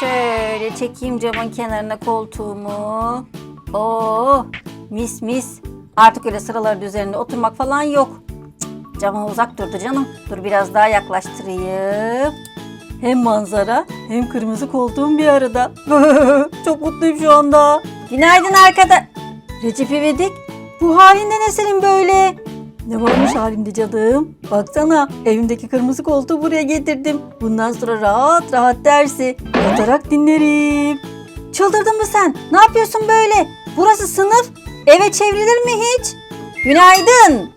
Şöyle çekeyim camın kenarına koltuğumu. Oo, mis mis. Artık öyle sıraların üzerinde oturmak falan yok. Cık, Cama uzak durdu canım. Dur biraz daha yaklaştırayım. Hem manzara hem kırmızı koltuğum bir arada. Çok mutluyum şu anda. Günaydın arkada. Recep İvedik, bu halinde ne senin böyle? Ne varmış halimde canım? Baksana evimdeki kırmızı koltuğu buraya getirdim. Bundan sonra rahat rahat dersi yatarak dinlerim. Çıldırdın mı sen? Ne yapıyorsun böyle? Burası sınıf. Eve çevrilir mi hiç? Günaydın.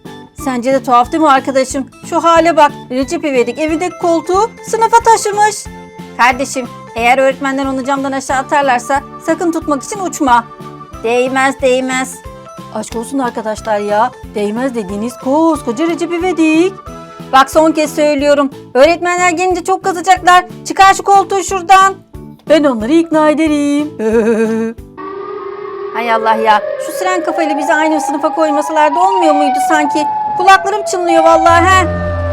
Sence de tuhaf değil mi arkadaşım? Şu hale bak. Recep İvedik evindeki koltuğu sınıfa taşımış. Kardeşim eğer öğretmenler onu camdan aşağı atarlarsa sakın tutmak için uçma. Değmez değmez. Aşk olsun arkadaşlar ya. Değmez dediğiniz koskoca Recep İvedik. Bak son kez söylüyorum. Öğretmenler gelince çok kızacaklar. Çıkar şu koltuğu şuradan. Ben onları ikna ederim. Hay Allah ya. Şu siren kafayla bizi aynı sınıfa koymasalardı olmuyor muydu sanki? Kulaklarım çınlıyor vallahi he.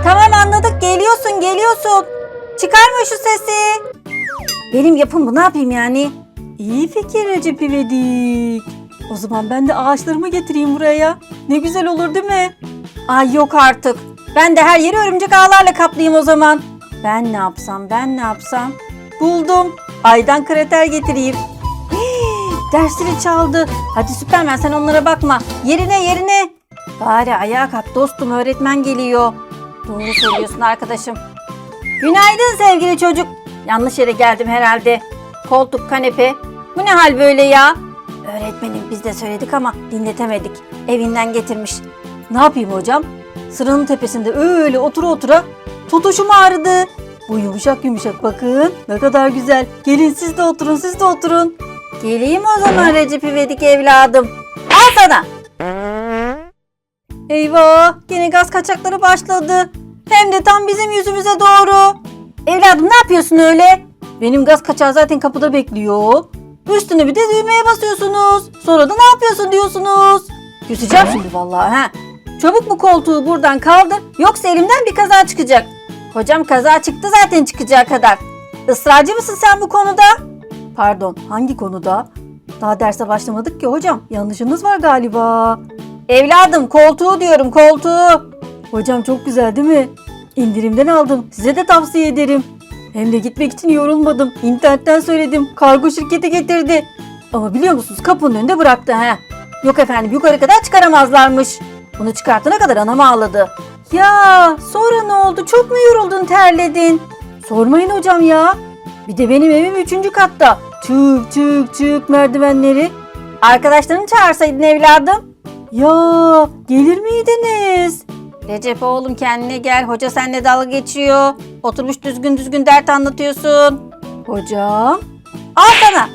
Tamam anladık geliyorsun geliyorsun. Çıkarma şu sesi. Benim yapım bu ne yapayım yani? İyi fikir Recep İvedik. O zaman ben de ağaçlarımı getireyim buraya. Ne güzel olur değil mi? Ay yok artık. Ben de her yeri örümcek ağlarla kaplayayım o zaman. Ben ne yapsam ben ne yapsam? Buldum. Aydan krater getireyim. Hii, Dersleri çaldı. Hadi Süpermen sen onlara bakma. Yerine yerine. Bari ayağa kalk dostum öğretmen geliyor. Doğru söylüyorsun arkadaşım. Günaydın sevgili çocuk. Yanlış yere geldim herhalde. Koltuk, kanepe. Bu ne hal böyle ya? Öğretmenim biz de söyledik ama dinletemedik. Evinden getirmiş. Ne yapayım hocam? Sıranın tepesinde öyle otura otura tutuşum ağrıdı. Bu yumuşak yumuşak bakın. Ne kadar güzel. Gelin siz de oturun siz de oturun. Geleyim o zaman Recep İvedik evladım. Al sana. Eyvah gene gaz kaçakları başladı. Hem de tam bizim yüzümüze doğru. Evladım ne yapıyorsun öyle? Benim gaz kaçağı zaten kapıda bekliyor. Üstüne bir de düğmeye basıyorsunuz. Sonra da ne yapıyorsun diyorsunuz. Küseceğim şimdi vallahi ha. Çabuk bu koltuğu buradan kaldır. Yoksa elimden bir kaza çıkacak. Hocam kaza çıktı zaten çıkacağı kadar. Israrcı mısın sen bu konuda? Pardon hangi konuda? Daha derse başlamadık ki hocam. Yanlışınız var galiba. Evladım koltuğu diyorum koltuğu. Hocam çok güzel değil mi? İndirimden aldım. Size de tavsiye ederim. Hem de gitmek için yorulmadım. İnternetten söyledim. Kargo şirketi getirdi. Ama biliyor musunuz kapının önünde bıraktı ha. Yok efendim yukarı kadar çıkaramazlarmış. Bunu çıkartana kadar anam ağladı. Ya sonra ne oldu? Çok mu yoruldun terledin? Sormayın hocam ya. Bir de benim evim üçüncü katta. Çık çık çık merdivenleri. Arkadaşlarını çağırsaydın evladım. Ya gelir miydiniz? Recep oğlum kendine gel. Hoca seninle dalga geçiyor. Oturmuş düzgün düzgün dert anlatıyorsun. Hocam? Al sana.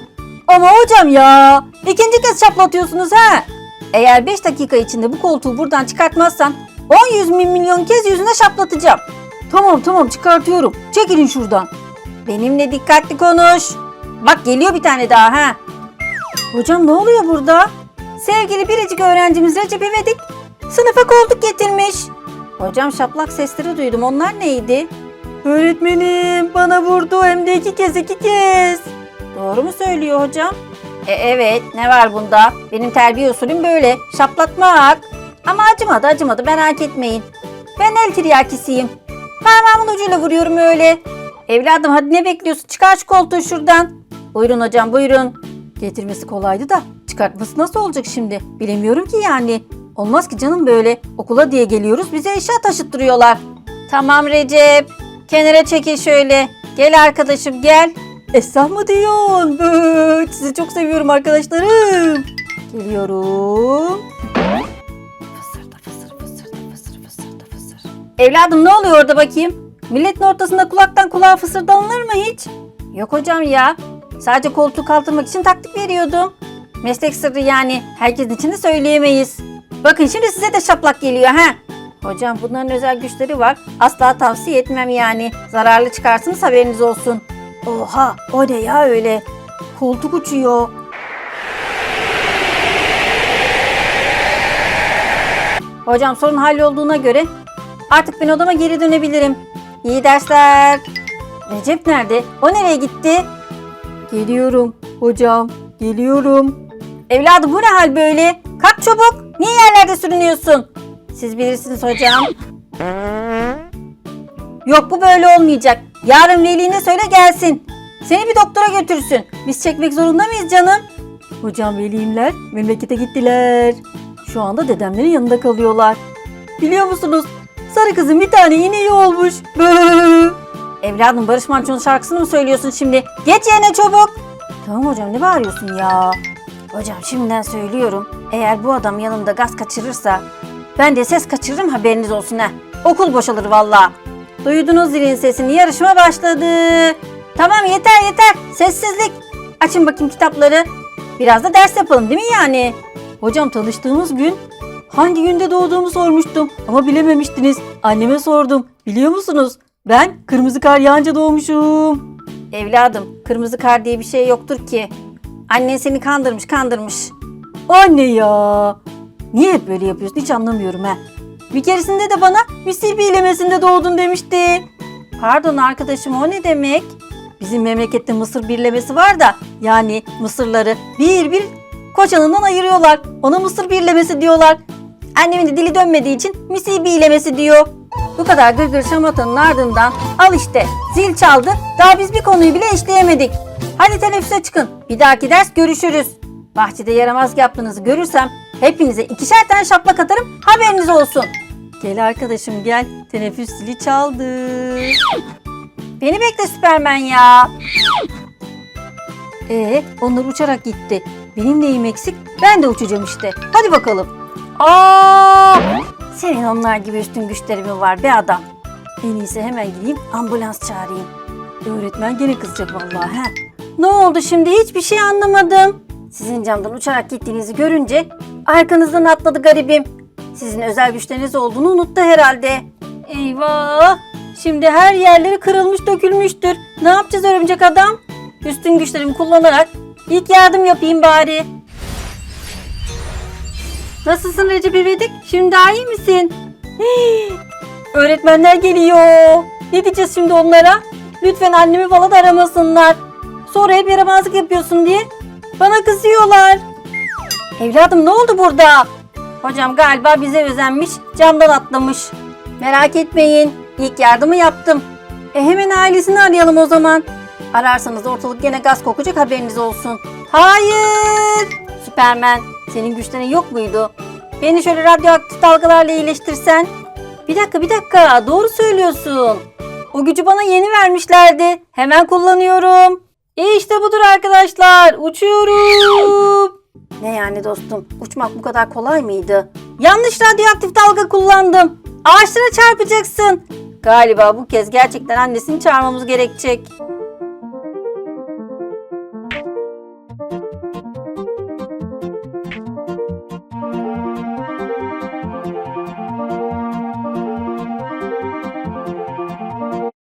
Ama hocam ya. ikinci kez şaplatıyorsunuz ha. Eğer 5 dakika içinde bu koltuğu buradan çıkartmazsan 10 yüz milyon kez yüzüne şaplatacağım. Tamam tamam çıkartıyorum. Çekilin şuradan. Benimle dikkatli konuş. Bak geliyor bir tane daha ha. Hocam ne oluyor burada? Sevgili biricik öğrencimiz Recep İvedik sınıfa koltuk getirmiş. Hocam şaplak sesleri duydum. Onlar neydi? Öğretmenim bana vurdu hem de iki kez iki kez. Doğru mu söylüyor hocam? E, evet ne var bunda? Benim terbiye usulüm böyle. Şaplatmak. Ama acımadı acımadı merak etmeyin. Ben el tiryakisiyim. Parmağımın ucuyla vuruyorum öyle. Evladım hadi ne bekliyorsun? Çıkar şu koltuğu şuradan. Buyurun hocam buyurun. Getirmesi kolaydı da çıkartması nasıl olacak şimdi? Bilemiyorum ki yani. Olmaz ki canım böyle. Okula diye geliyoruz bize eşya taşıttırıyorlar. Tamam Recep. Kenara çekil şöyle. Gel arkadaşım gel. Esra mı diyorsun? Bıt, Sizi çok seviyorum arkadaşlarım. Geliyorum. Fısırda fısır fısırda fısır fısırda fısır. Evladım ne oluyor orada bakayım? Milletin ortasında kulaktan kulağa fısırdanılır mı hiç? Yok hocam ya. Sadece koltuğu kaldırmak için taktik veriyordum. Meslek sırrı yani. Herkesin içinde söyleyemeyiz. Bakın şimdi size de şaplak geliyor ha. Hocam bunların özel güçleri var. Asla tavsiye etmem yani. Zararlı çıkarsınız haberiniz olsun. Oha o ne ya öyle. Koltuk uçuyor. Hocam sorun hallolduğuna göre artık ben odama geri dönebilirim. İyi dersler. Recep nerede? O nereye gitti? Geliyorum hocam. Geliyorum. Evladım bu ne hal böyle? Kalk çabuk. Niye yerlerde sürünüyorsun? Siz bilirsiniz hocam. Yok bu böyle olmayacak. Yarın veline söyle gelsin. Seni bir doktora götürsün. Biz çekmek zorunda mıyız canım? Hocam velimler memlekete gittiler. Şu anda dedemlerin yanında kalıyorlar. Biliyor musunuz? Sarı kızın bir tane ineği olmuş. Evladım Barış Manço'nun şarkısını mı söylüyorsun şimdi? Geç yerine çabuk. Tamam hocam ne bağırıyorsun ya? Hocam şimdiden söylüyorum. Eğer bu adam yanımda gaz kaçırırsa ben de ses kaçırırım haberiniz olsun ha. Okul boşalır valla. Duydunuz zilin sesini yarışma başladı. Tamam yeter yeter sessizlik. Açın bakayım kitapları. Biraz da ders yapalım değil mi yani? Hocam tanıştığımız gün hangi günde doğduğumu sormuştum ama bilememiştiniz. Anneme sordum. Biliyor musunuz? Ben kırmızı kar yağınca doğmuşum. Evladım kırmızı kar diye bir şey yoktur ki. Annen seni kandırmış kandırmış. Anne ya. Niye hep böyle yapıyorsun hiç anlamıyorum ha. Bir keresinde de bana misir bilemesinde doğdun demişti. Pardon arkadaşım o ne demek? Bizim memlekette mısır birlemesi var da yani mısırları bir bir koçanından ayırıyorlar. Ona mısır birlemesi diyorlar. Annemin de dili dönmediği için misir birlemesi diyor. Bu kadar gırgır şamatanın ardından al işte zil çaldı daha biz bir konuyu bile işleyemedik. Hadi teneffüse çıkın bir dahaki ders görüşürüz. Bahçede yaramaz yaptığınızı görürsem hepinize ikişer tane şaplak atarım haberiniz olsun. Gel arkadaşım gel teneffüs zili çaldı. Beni bekle Süpermen ya. Ee, onlar uçarak gitti. Benim neyim eksik? Ben de uçacağım işte. Hadi bakalım. Aa! Senin onlar gibi üstün güçleri mi var be adam? En iyisi hemen gideyim ambulans çağırayım. Öğretmen gene kızacak vallahi he. Ne oldu şimdi hiçbir şey anlamadım. Sizin camdan uçarak gittiğinizi görünce arkanızdan atladı garibim. Sizin özel güçleriniz olduğunu unuttu herhalde. Eyvah! Şimdi her yerleri kırılmış dökülmüştür. Ne yapacağız örümcek adam? Üstün güçlerimi kullanarak ilk yardım yapayım bari. Nasılsın Recep İvedik? Şimdi daha iyi misin? Öğretmenler geliyor. Ne diyeceğiz şimdi onlara? Lütfen annemi falan aramasınlar. Sonra hep yaramazlık yapıyorsun diye bana kızıyorlar. Evladım ne oldu burada? Hocam galiba bize özenmiş, camdan atlamış. Merak etmeyin, ilk yardımı yaptım. E hemen ailesini arayalım o zaman. Ararsanız ortalık gene gaz kokacak haberiniz olsun. Hayır! Süpermen, senin güçlerin yok muydu? Beni şöyle radyoaktif dalgalarla iyileştirsen. Bir dakika bir dakika doğru söylüyorsun. O gücü bana yeni vermişlerdi. Hemen kullanıyorum. E işte budur arkadaşlar. Uçuyorum. Ne yani dostum? Uçmak bu kadar kolay mıydı? Yanlış radyoaktif dalga kullandım. Ağaçlara çarpacaksın. Galiba bu kez gerçekten annesini çağırmamız gerekecek.